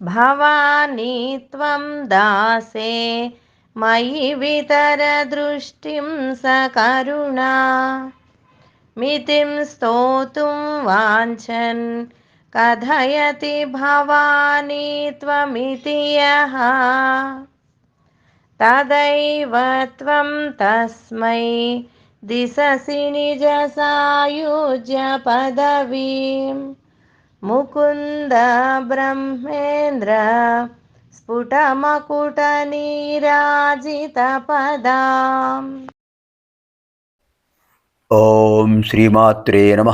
భవానీ త్వం దాసే మయి వితరదృష్టిం సకరుణా మితిం స్తోతుం వాంఛన్ కథయతి భవానీ త్వమితి యః తదైవ త్వం తస్మై దిశసి నిజ సాయుజ్య పదవీం ముకుంద బ్రహ్మేంద్ర స్ఫుటమకుట నీరాజిత ఓం శ్రీమాత్రే నమ.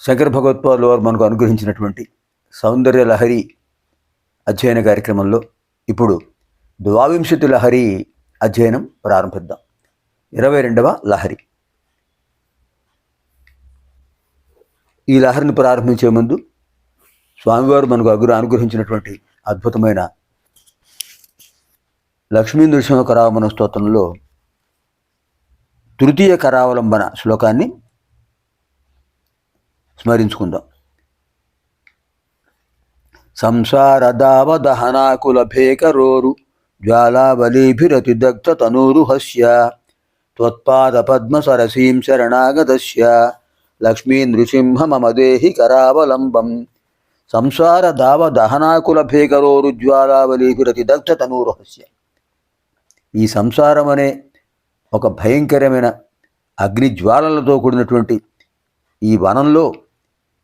శంకర భగవత్పాదుల వారు మనకు అనుగ్రహించినటువంటి సౌందర్య లహరి అధ్యయన కార్యక్రమంలో ఇప్పుడు ద్వావింశతి లహరి అధ్యయనం ప్రారంభిద్దాం. ఇరవై రెండవ లహరి. ఈ లహరిని ప్రారంభించే ముందు స్వామివారు మనకు అగురు అనుగ్రహించినటువంటి అద్భుతమైన లక్ష్మీ నృసింహ కరావమన స్తోత్రంలో తృతీయ కరావలంబన శ్లోకాన్ని స్మరించుకుందాం. సంసార దావదహనాకుల భేకరోరు జ్వాలావలీభిరతిదగ్ధ తనూరు హస్య త్వత్పాద పద్మ సరసీం శరణాగతస్య లక్ష్మీ నృసింహ మమదేహి కరావలంబం సంసార దావ దహనాకుల భేకరోరు దగ్ధ తనూరు హస్య ఈ సంసారం అనే ఒక భయంకరమైన అగ్ని జ్వాలలతో కూడినటువంటి ఈ వనంలో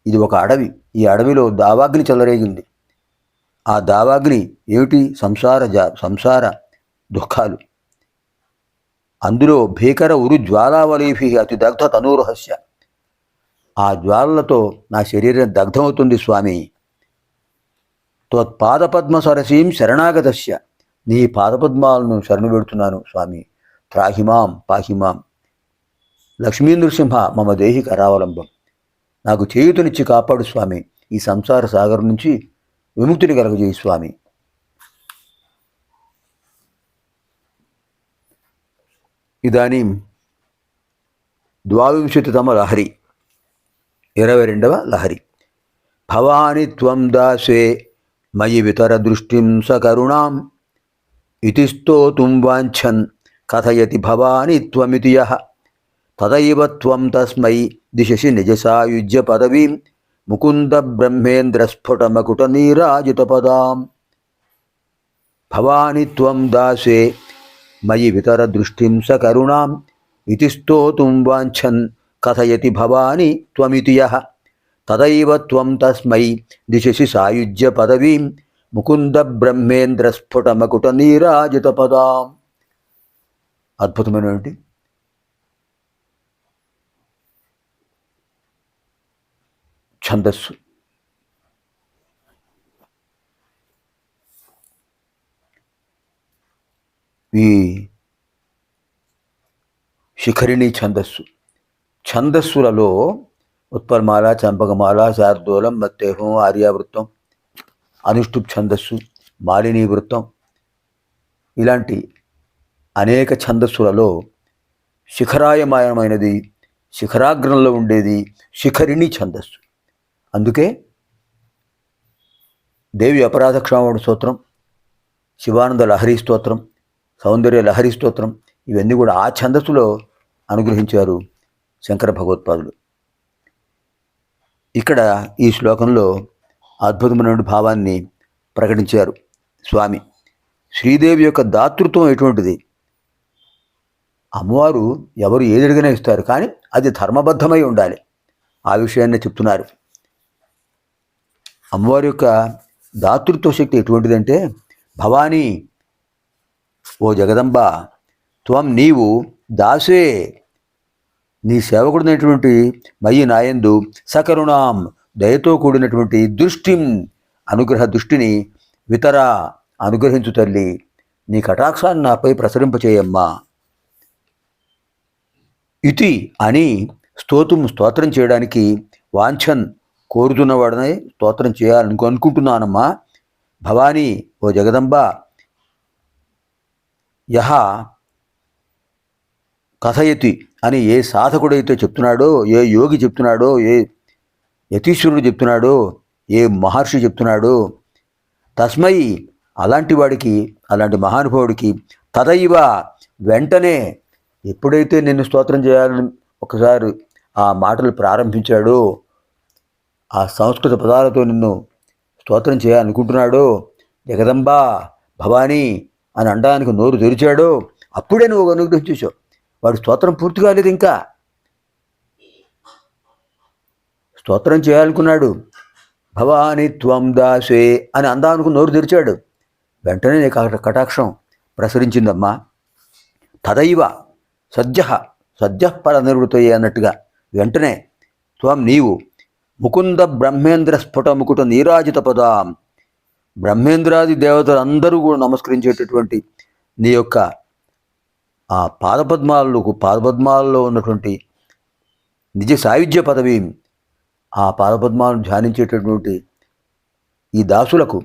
ఇది ఒక అడవి. ఈ అడవిలో దావాగ్ని చెలరేగింది. ఆ దావాగ్ని ఏమిటి? సంసార జా సంసార దుఃఖాలు. అందులో భీకర ఉరు జ్వాలావలీభి అతి దగ్ధ తనూరహస్య. ఆ జ్వాలలతో నా శరీరం దగ్ధమవుతుంది స్వామి. త్వత్పాదపద్మ సరసీం శరణాగతస్య. నీ పాదపద్మాలను శరణు పెడుతున్నాను స్వామి. త్రాహిమాం పాహిమాం. లక్ష్మీ నృసింహ మమ దేహి కరావలంబం. నాకు చేయుతనిచ్చి కాపాడు స్వామి. ఈ సంసార సాగరం నుంచి విముక్తిని కలగజేయి స్వామి. ఇదానీ ద్వావింశతితమ లహరి. ఇరవై రెండవ లహరి. భవాని త్వం దాసే మయి వితర దృష్టిం సకరుణాం ఇతి స్తోతుం వాంఛన్ కథయతి భవాని త్వమితి యః. తదైవ త్వం తస్మై దిశసి నిజసాయుజ్య పదవీం. ముకుంద బ్రహ్మేంద్ర స్ఫుటమకుట నీరాజిత భవాని త్వం దాసే మయి వితర దృష్టిం సకరుణాం ఇతి స్తోతుం వాంఛన్ కథయతి భవాని త్వమితి యః. తదైవ త్వం తస్మై దిశసి సాయుజ్య పదవీం ముకుంద బ్రహ్మేంద్ర స్ఫుటమకుట నీరాజిత పదాం. అద్భుతమైనటువంటి ఛందస్సు. ఈ శిఖరిణి ఛందస్సు. ఛందస్సులలో ఉత్పలమాల చంపకమాల శార్దూలం మత్తేహం ఆర్యావృత్తం అనుష్ఠుప్ ఛందస్సు మాలినీ వృత్తం ఇలాంటి అనేక ఛందస్సులలో శిఖరాయమాయమైనది శిఖరాగ్రంలో ఉండేది శిఖరిణి ఛందస్సు. అందుకే దేవి అపరాధ క్షమాపణ స్తోత్రం శివానంద లహరి స్తోత్రం సౌందర్య లహరి స్తోత్రం ఇవన్నీ కూడా ఆ ఛందస్సులో అనుగ్రహించారు. శంకర భగవత్పాదులు. ఇక్కడ ఈ శ్లోకంలో అద్భుతమైన భావాన్ని ప్రకటించారు స్వామి. శ్రీదేవి యొక్క దాతృత్వం ఎటువంటిది? అమ్మవారు ఎవరు ఏదడిగినా ఇస్తారు కానీ అది ధర్మబద్ధమై ఉండాలి. ఆ విషయాన్ని చెప్తున్నారు. అమ్మవారి యొక్క దాతృత్వ శక్తి ఎటువంటిదంటే భవానీ ఓ జగదంబ త్వం నీవు దాసే నీ సేవకుడినటువంటి మయి నాయందు సకరుణాం దయతో కూడినటువంటి దృష్టిం అనుగ్రహ దృష్టిని వితర అనుగ్రహించు తల్లి. నీ కటాక్షాన్ని నాపై ప్రసరింపచేయమ్మా. ఇతి అని స్తోత్రం స్తోత్రం చేయడానికి వాంఛన్ కోరుతున్నవాడనే స్తోత్రం చేయాలని అనుకుంటున్నానమ్మా. భవానీ ఓ జగదంబ యహ కథయతి అని ఏ సాధకుడైతే చెప్తున్నాడో ఏ యోగి చెప్తున్నాడో ఏ యతీశ్వరుడు చెప్తున్నాడో ఏ మహర్షి చెప్తున్నాడు తస్మై అలాంటి వాడికి అలాంటి మహానుభావుడికి తదైవ వెంటనే ఎప్పుడైతే నిన్ను స్తోత్రం చేయాలని ఒకసారి ఆ మాటలు ప్రారంభించాడో ఆ సంస్కృత పదాలతో నిన్ను స్తోత్రం చేయాలనుకుంటున్నాడో జగదంబా భవానీ అని అనడానికి నోరు తెరిచాడో అప్పుడే నువ్వు అనుగ్రహించేశావు వాడు స్తోత్రం పూర్తి కాలేదు ఇంకా. స్తోత్రం చేయాలనుకున్నాడు. భవాని త్వం దాసే అని అందానికి నోరు తెరిచాడు. వెంటనే నీకు అక్కడ కటాక్షం ప్రసరించిందమ్మా. తదైవ సద్య సద్య పరనిర్వృతయ్యే అన్నట్టుగా వెంటనే త్వం నీవు ముకుంద బ్రహ్మేంద్ర స్ఫుట ముకుట నీరాజిత పదాం. బ్రహ్మేంద్రాది దేవతలందరూ కూడా నమస్కరించేటటువంటి నీ యొక్క ఆ పాదపద్మాలకు పాదపద్మాలలో ఉన్నటువంటి నిజ సాయుధ్య పదవి ఆ పాదపద్మాలను ధ్యానించేటటువంటి ఈ దాసులకు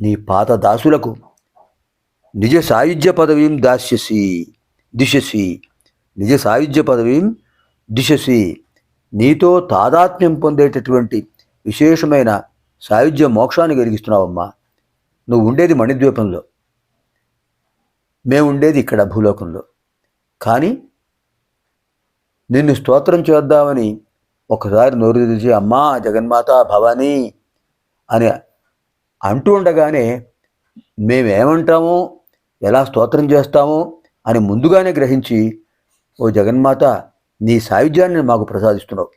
నీ పాత దాసులకు నిజ సాయుధ్య పదవీం దాస్యసి దిశసి. నిజ సాయుధ్య పదవీం దిశసి. నీతో తాదాత్మ్యం పొందేటటువంటి విశేషమైన సాయుధ్య మోక్షాన్ని కలిగిస్తున్నావమ్మా. నువ్వు ఉండేది మణిద్వీపంలో. మేము ఉండేది ఇక్కడ భూలోకంలో. కానీ నిన్ను స్తోత్రం చేద్దామని ఒకసారి నోరు తెరిచి అమ్మా జగన్మాత భవానీ అని అంటూ ఉండగానే మేమేమంటామో ఎలా స్తోత్రం చేస్తామో అని ముందుగానే గ్రహించి ఓ జగన్మాత నీ సాయుధ్యాన్ని మాకు ప్రసాదిస్తున్నావు.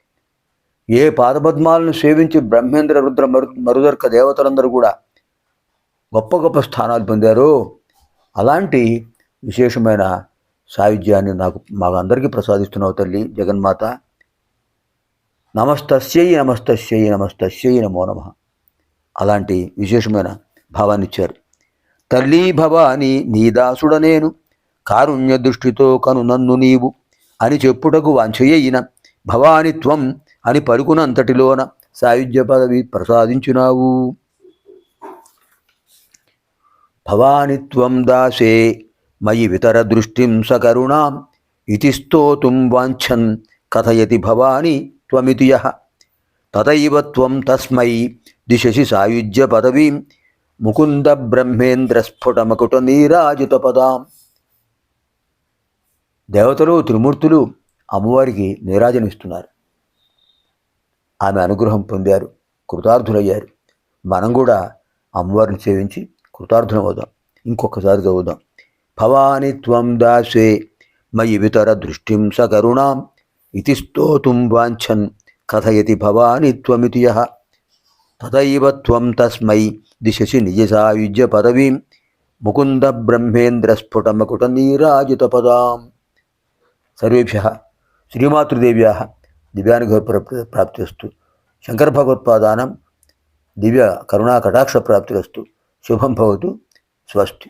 ఏ పాదపద్మాలను సేవించి బ్రహ్మేంద్ర రుద్ర మరు మరుదర్క దేవతలందరూ కూడా గొప్ప గొప్ప స్థానాలు పొందారో. అలాంటి విశేషమైన సాయుధ్యాన్ని నాకు మాకు అందరికీ ప్రసాదిస్తున్నావు తల్లి జగన్మాత. నమస్తస్యై నమస్తస్యై నమస్తస్యై నమో నమ. అలాంటి విశేషమైన భావాన్ని ఇచ్చారు. తల్లి భవాని నీదాసుడ నేను కారుణ్య దృష్టితో కను నన్ను నీవు అని చెప్పుటకు వాంఛయ్యిన భవాని త్వం అని పలుకునంతటిలోన సాయుధ్య పదవి ప్రసాదించున్నావు భవాని త్వం దాసే మయి వితర దృష్టిం సకరుణాం ఇది స్తోతుం వాంఛన్ కథయతి భవాని త్వమితి యః. తథైవ త్వం తస్మై దిశసి సాయుధ్య పదవీం ముకుంద బ్రహ్మేంద్ర స్ఫుటమకుట నీరాజిత పదాం. దేవతలు త్రిమూర్తులు అమ్మవారికి నీరాజనిస్తున్నారు ఆమె అనుగ్రహం పొందారు కృతార్థులయ్యారు. మనం కూడా అమ్మవారిని సేవించి కృతార్థులమవుదాం. ఇంకొకసారి చదువుదాం భవాని త్వం దాసే మయి వితర దృష్టిం సకరుణాం ఇది స్తోతుం వాంఛన్ కథయతి భవాని త్వమితి యహ తదైవ త్వం తస్మై దిశసి నిజ సాయుజ్య పదవీం ముకుంద బ్రహ్మేంద్ర స్ఫుటమకుట నీరాజిత పదాం. సర్వేభ్య. శ్రీమాతృదేవ్యా. దివ్యానుగ్రహ ప్రాప్తిరస్తు. శంకర భగవత్పాదానం దివ్య కరుణా కటాక్ష ప్రాప్తిరస్తు. శుభం భవతు స్వస్తి.